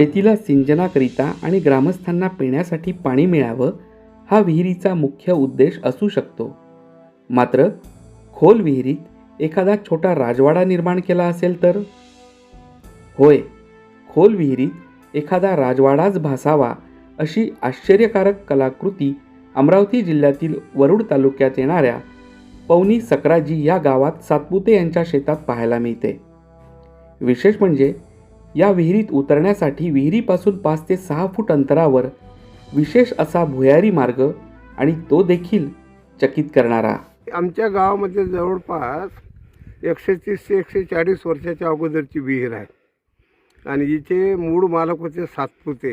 शेतीला सिंचनाकरिता आणि ग्रामस्थांना पिण्यासाठी पाणी मिळावं हा विहिरीचा मुख्य उद्देश असू शकतो. मात्र खोल विहिरीत एखादा छोटा राजवाडा निर्माण केला असेल तर? होय खोल विहिरीत एखादा राजवाडाच भासावा अशी आश्चर्यकारक कलाकृती अमरावती जिल्ह्यातील वरुड तालुक्यात येणाऱ्या पवनी सकराजी या गावात सातपुते यांच्या शेतात पाहायला मिळते. विशेष म्हणजे या विहिरीत उतरण्यासाठी विहिरीपासून पाच ते सहा फूट अंतरावर विशेष असा भुयारी मार्ग आणि तो देखील चकित करणारा. आमच्या गावामध्ये जवळपास एकशे तीस ते एकशे चाळीस वर्षाच्या अगोदरची विहीर आहे. आणि हिचे मूळ मालक होते सातपुते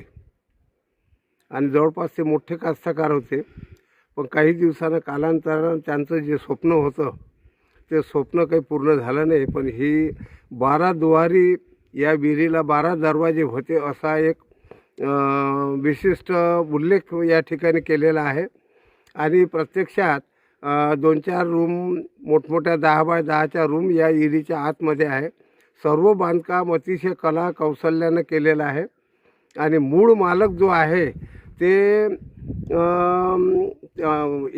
आणि जवळपास ते मोठे कास्तकार होते. पण काही दिवसानं कालांतरानं त्यांचं जे स्वप्न होतं ते स्वप्न काही पूर्ण झालं नाही. पण ही बारा दुवारी या विहिरीला बारा दरवाजे होते असा एक विशिष्ट उल्लेख या ठिकाणी केलेला आहे. आणि प्रत्यक्षात दोन चार रूम मोठमोठ्या दहा बाय दहाच्या रूम या विहिरीच्या आतमध्ये आहे. सर्व बांधकाम अतिशय कला कौशल्यानं केलेलं आहे. आणि मूळ मालक जो आहे ते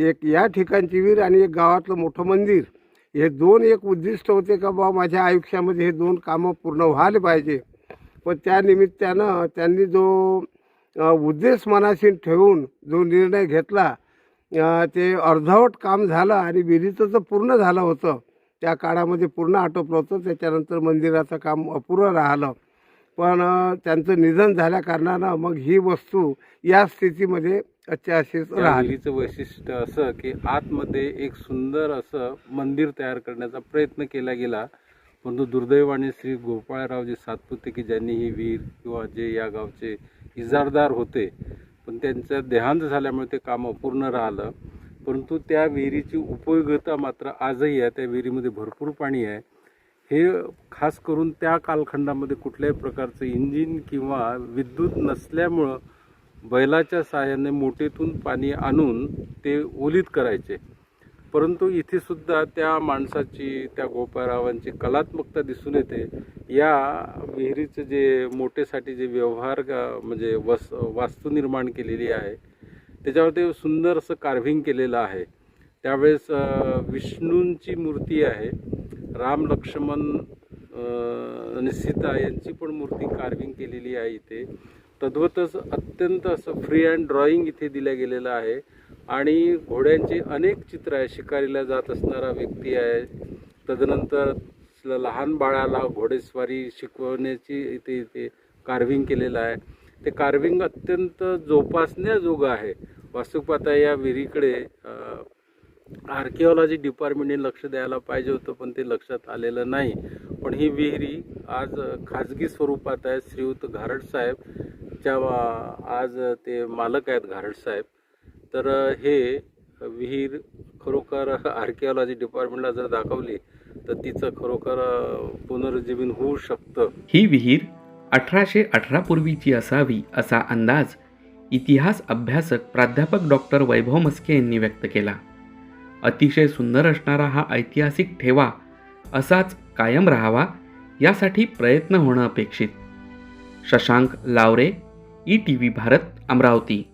एक या ठिकाणची विहीर आणि एक गावातलं मोठं मंदिर हे दोन एक उद्दिष्ट होते का बा माझ्या आयुष्यामध्ये हे दोन कामं पूर्ण व्हायला पाहिजे. पण त्या निमित्तानं त्यांनी जो उद्देश मनाशी ठेवून जो निर्णय घेतला ते अर्धवट काम झालं आणि विहिरीचं तर पूर्ण झालं होतं. त्या काळामध्ये पूर्ण आटोपलं होतं. त्याच्यानंतर मंदिराचं काम अपुरं राहिलं. पण त्यांचं निधन झाल्या कारणानं मग ही वस्तू या स्थितीमध्ये अच्छा अशीच त्या राहिली विहिरीचं वैशिष्ट्य असं की आतमध्ये एक सुंदर असं मंदिर तयार करण्याचा प्रयत्न केला गेला. परंतु दुर्दैवाने श्री गोपाळरावजी सातपुते की ज्यांनी ही विहीर किंवा जे या गावचे इजारदार होते पण त्यांचं देहांत झाल्यामुळे ते काम अपूर्ण राहिलं. परंतु त्या विहिरीची उपयोगिता मात्र आजही आहे. त्या विहिरीमध्ये भरपूर पाणी आहे. हे खास करून त्या कालखंडामध्ये कुठल्याही प्रकारचं इंजिन किंवा विद्युत नसल्यामुळं बैलाच्या साहाय्याने मोठेतून पाणी आणून ते ओलीत करायचे. परंतु इथेसुद्धा त्या माणसाची त्या गोपाळरावांची कलात्मकता दिसून येते. या विहिरीचं जे मोठेसाठी जे व्यवहार म्हणजे वस वास्तू निर्माण केलेली आहे त्याच्यावर ते सुंदर असं कार्व्हिंग केलेलं आहे. त्यावेळेस विष्णूंची मूर्ती आहे. राम लक्ष्मण आणि सीता यांची पण मूर्ती कार्विंग केलेली आहे इथे. तद्वतच अत्यंत असं फ्री अँड ड्रॉइंग इथे दिलं गेलेलं आहे. आणि घोड्यांची अनेक चित्र आहे शिकारीला जात असणारा व्यक्ती आहे. तदनंतर लहान बाळाला घोडेस्वारी शिकवण्याची इथे इथे कार्विंग केलेलं आहे. ते कार्विंग अत्यंत जोपासण्याजोगं आहे. वास्तुपाता या विहिरीकडे आर्किओलॉजी डिपार्टमेंटने लक्ष द्यायला पाहिजे होतं पण ते लक्षात आलेलं नाही. पण ही विहिरी आज खाजगी स्वरूपात आहे श्रीयुत घारड साहेबच्या आज ते मालक आहेत घारड साहेब. तर हे विहीर खरोखर आर्किओलॉजी डिपार्टमेंटला जर दाखवली तर तिचं खरोखर पुनरुज्जीवन होऊ शकतं. ही विहीर अठराशे अठरा पूर्वीची असावी असा अंदाज इतिहास अभ्यासक प्राध्यापक डॉक्टर वैभव मस्के यांनी व्यक्त केला. अतिशय सुंदर असणारा हा ऐतिहासिक ठेवा असाच कायम राहावा यासाठी प्रयत्न होणं अपेक्षित. Shashank Lavre E T V Bharat Amravati.